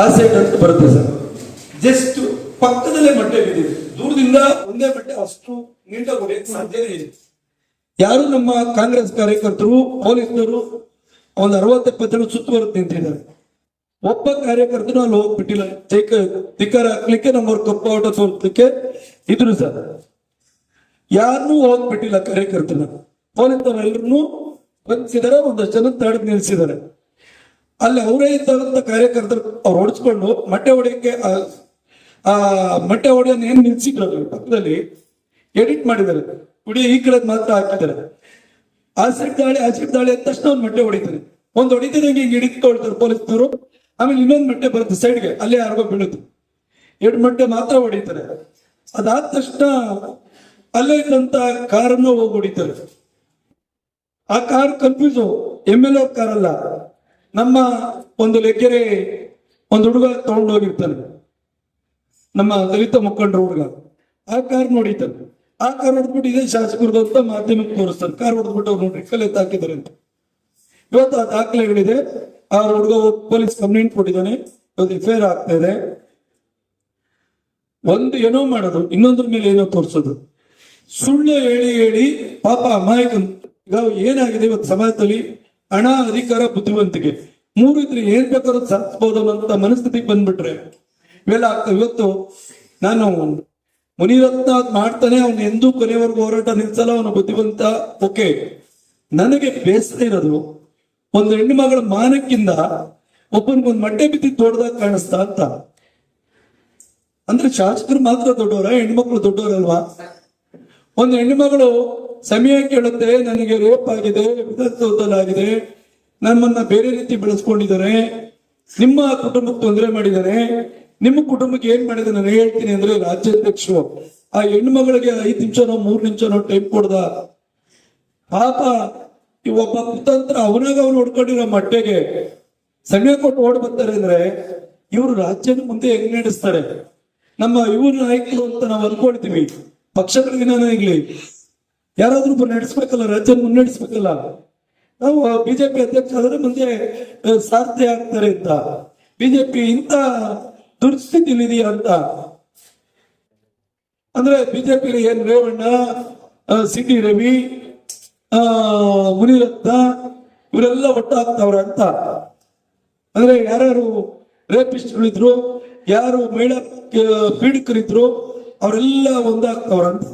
ಆ ಸೈಡ್ ಅಂತ ಬರುತ್ತೆ ಸರ್. ಜಸ್ಟ್ ಪಕ್ಕದಲ್ಲೇ ಮಟ್ಟೆ ಬಿದ್ದಿದೆ. ದೂರದಿಂದ ಒಂದೇ ಬಟ್ಟೆ ಅಷ್ಟು ನೀಟಾಗಿ ಹೊಡೆಯಕ್ಕೆ ಸಾಧ್ಯನೇ ಇದೆ ಯಾರು ನಮ್ಮ ಕಾಂಗ್ರೆಸ್ ಕಾರ್ಯಕರ್ತರು ಪೊಲೀಸರು ಒಂದು ಜನ ಸುತ್ತುವರೆದು ನಿಂತಿದ್ದಾರೆ ಒಬ್ಬ ಕಾರ್ಯಕರ್ತನು ಅಲ್ಲಿ ಹೋಗ್ಬಿಟ್ಟಿಲ್ಲ. ಧಿಕ್ಕಾರ ಹಾಕ್ಲಿಕ್ಕೆ ನಮ್ಮವ್ರ ಕಪ್ಪು ಆಟ ತೋರ್ಸ್ಲಿಕ್ಕೆ ಇದ್ರು ಸರ್. ಯಾರನ್ನೂ ಹೋಗ್ಬಿಟ್ಟಿಲ್ಲ ಕಾರ್ಯಕರ್ತನ. ಪೊಲೀಸರೆಲ್ಲರನ್ನು ಬಂಧಿಸಿದಾರೆ ಒಂದಷ್ಟು ಜನ ತಡೆದು ನಿಲ್ಲಿಸಿದ್ದಾರೆ. ಅಲ್ಲಿ ಅವರೇ ಇದ್ದಂತ ಕಾರ್ಯಕರ್ತರು ಅವ್ರು ಹೊಡಿಸ್ಕೊಂಡು ಮೊಟ್ಟೆ ಹೊಡೆಯಕ್ಕೆ, ಆ- ಮೊಟ್ಟೆ ಹೊಡೆಯೋನ್ ಏನ್ ನಿಲ್ಸಿದ್ರು ಪಕ್ಕದಲ್ಲಿ? ಎಡಿಟ್ ಮಾಡಿದ್ದಾರೆ. ಕುಡಿ, ಈ ಕಡೆ ಮಾತ್ರ ಹಾಕಿದ್ದಾರೆ. ಆ ಸೈಡ್ ದಾಳಿ ಆ ಸೈಡ್ ದಾಳಿ ಅಂದ ತಕ್ಷಣ ಒಂದು ಮೊಟ್ಟೆ ಹೊಡಿತಾರೆ. ಒಂದ್ ಹೊಡಿತಿದಂಗೆ ಹಿಂಗೆ ಹಿಡಿದುಕೊಳ್ತಾರೆ ಪೊಲೀಸ್ನವರು. ಆಮೇಲೆ ಇನ್ನೊಂದು ಮೊಟ್ಟೆ ಬರುತ್ತೆ ಸೈಡ್ಗೆ, ಅಲ್ಲೇ ಯಾರಿಗೋ ಬೀಳುತ್ತೆ. ಎರಡು ಮೊಟ್ಟೆ ಮಾತ್ರ ಹೊಡಿತಾರೆ. ಅದಾದ ತಕ್ಷಣ ಅಲ್ಲೇ ಇದ್ದಂತ ಕಾರನ್ನು ಹೋಗಿ ಹೊಡಿತಾರೆ. ಆ car confuse M L car ಅಲ್ಲ. ನಮ್ಮ ಒಂದು ಲೆಕ್ಕರೆ ಒಂದು ಹುಡುಗ ತಗೊಂಡು ಹೋಗಿರ್ತಾನೆ. ನಮ್ಮ ದಲಿತ ಮುಖಂಡರ ಹುಡುಗ. ಆ ಕಾರ್ ನೋಡಿತಾನೆ ಆ ಕಾರ್ ಹೊಡೆದ್ಬಿಟ್ಟು ಇದೇ ಶಾಸಕರದ ಅಂತ ಮಾಧ್ಯಮಕ್ಕೆ ತೋರಿಸ್ತಾರೆ ಕಾರ್ ಹೊಡೆದ್ಬಿಟ್ಟು ಅವ್ರು ನೋಡ್ರಿ ಕಲೆ ಹಾಕಿದ್ದಾರೆ ಅಂತ. ಇವತ್ತು ಆ ದಾಖಲೆಗಳಿದೆ. ಆ ಹುಡುಗ ಪೊಲೀಸ್ ಕಂಪ್ಲೇಂಟ್ ಕೊಟ್ಟಿದ್ದಾನೆ. ಇವತ್ತು ಎಫ್ ಆಗ್ತಾ ಇದೆ. ಒಂದು ಏನೋ ಮಾಡೋದು, ಇನ್ನೊಂದ್ರ ಮೇಲೆ ಏನೋ ತೋರಿಸೋದು. ಸುಳ್ಳು ಹೇಳಿ ಹೇಳಿ ಪಾಪ ಅಮಾಯಕ ಈಗ ಏನಾಗಿದೆ ಇವತ್ತು ಸಮಾಜದಲ್ಲಿ? ಹಣ ಅಧಿಕಾರ ಬುದ್ಧಿವಂತಿಕೆ. ಮೂರು ಇದ್ರೆ ಏನ್ ಬೇಕಾದ್ರೂ ಸಾಧಿಸಬಹುದು ಅನ್ನೋಂತ ಮನಸ್ಥಿತಿಗೆ ಬಂದ್ಬಿಟ್ರೆ. ಇವೆಲ್ಲ ಆಗ್ತವೆ. ಇವತ್ತು ನಾನು ಮುನಿರತ್ನ ಮಾಡ್ತಾನೆ, ಅವ್ನು ಎಂದೂ ಕೊನೆವರೆಗೂ ಹೋರಾಟ ನಿಲ್ಸಲ್ಲ, ಅವನ ಬುದ್ಧಿವಂತ. ಓಕೆ. ನನಗೆ ಬೇಸರ ಇರೋದು, ಒಂದು ಹೆಣ್ಣು ಮಗಳ ಮಾನಕ್ಕಿಂತ ಒಬ್ಬನಿಗೊಂದು ಮಟ್ಟೆ ಬಿದ್ದಿದ್ದು ದೊಡ್ಡದಾಗ ಕಾಣಿಸ್ತಾ ಅಂತ. ಅಂದ್ರೆ ಶಾಸಕರು ಮಾತ್ರ ದೊಡ್ಡವರ ಹೆಣ್ಮಕ್ಳು ದೊಡ್ಡವರಲ್ವಾ? ಒಂದು ಹೆಣ್ಣುಮಗಳು ಸಮಯ ಕೇಳುತ್ತೆ ನನಗೆ ರೇಪ್ ಆಗಿದೆ ವಿಧಾನಸೌಧದಲ್ಲಾಗಿದೆ ನಮ್ಮನ್ನ ಬೇರೆ ರೀತಿ ಬೆಳೆಸ್ಕೊಂಡಿದ್ದಾರೆ. ನಿಮ್ಮ ಕುಟುಂಬಕ್ಕೆ ತೊಂದರೆ ಮಾಡಿದ್ದಾರೆ. ನಿಮ್ಮ ಕುಟುಂಬಕ್ಕೆ ಏನ್ ಮಾಡಿದೆ ನಾನು ಹೇಳ್ತೀನಿ ಅಂದ್ರೆ ರಾಜ್ಯಾಧ್ಯಕ್ಷರು. ಆ ಹೆಣ್ಮಗಳಿಗೆ ಐದ್ ನಿಮಿಷನೋ, ಮೂರ್ ನಿಮಿಷನೋ ಟೈಮ್ ಕೊಡ್ದ ಪಾಪ ಈ ಒಬ್ಬ ಕುತಂತ್ರ, ಅವನಾಗ ಅವ್ನು ಹೊಡ್ಕೊಂಡಿರೋ ಮಟ್ಟೆಗೆ ಸಮಯ ಕೊಟ್ಟು ಓಡ್ ಬರ್ತಾರೆ ಅಂದ್ರೆ ಇವರು ರಾಜ್ಯನ ಮುಂದೆ ಹೆಂಗ್ ನಡೆಸ್ತಾರೆ? ನಮ್ಮ ಇವ್ರ ನಾಯಕರು ಅಂತ ನಾವು ಅನ್ಕೊಳ್ತೀವಿ ಪಕ್ಷಗಳಿಗೆ ಇರ್ಲಿ. ಯಾರಾದ್ರೂ ಒಬ್ಬರು ನಡೆಸ್ಬೇಕಲ್ಲ ರಾಜ್ಯ ಮುನ್ನಡೆಸ್ಬೇಕಲ್ಲ ನಾವು ಬಿಜೆಪಿ ಅಧ್ಯಕ್ಷ ಆದ್ರೆ ಮುಂದೆ ಸಾಧ್ಯ ಆಗ್ತಾರೆ ಅಂತ. ಬಿಜೆಪಿ ಇಂತ ದುರ್ಸ್ಥಿತಿಲಿದೆಯಾ ಅಂತ. ಅಂದ್ರೆ ಬಿಜೆಪಿ ಏನ್ ರೇವಣ್ಣ ಸಿ ಟಿ ರವಿ ಆ, ಮುನಿರತ್ನ ಇವರೆಲ್ಲ ಒಟ್ಟಾಗ್ತಾವ್ರ ಅಂತ. ಅಂದ್ರೆ ಯಾರ್ಯಾರು ರೇಪಿಸ್ಟ್ಗಳಿದ್ರು ಯಾರು ಮಹಿಳಾ ಪೀಡಿತರಿದ್ರು ಅವರೆಲ್ಲ ಒಂದಾಗ್ತಾವ್ರ ಅಂತ.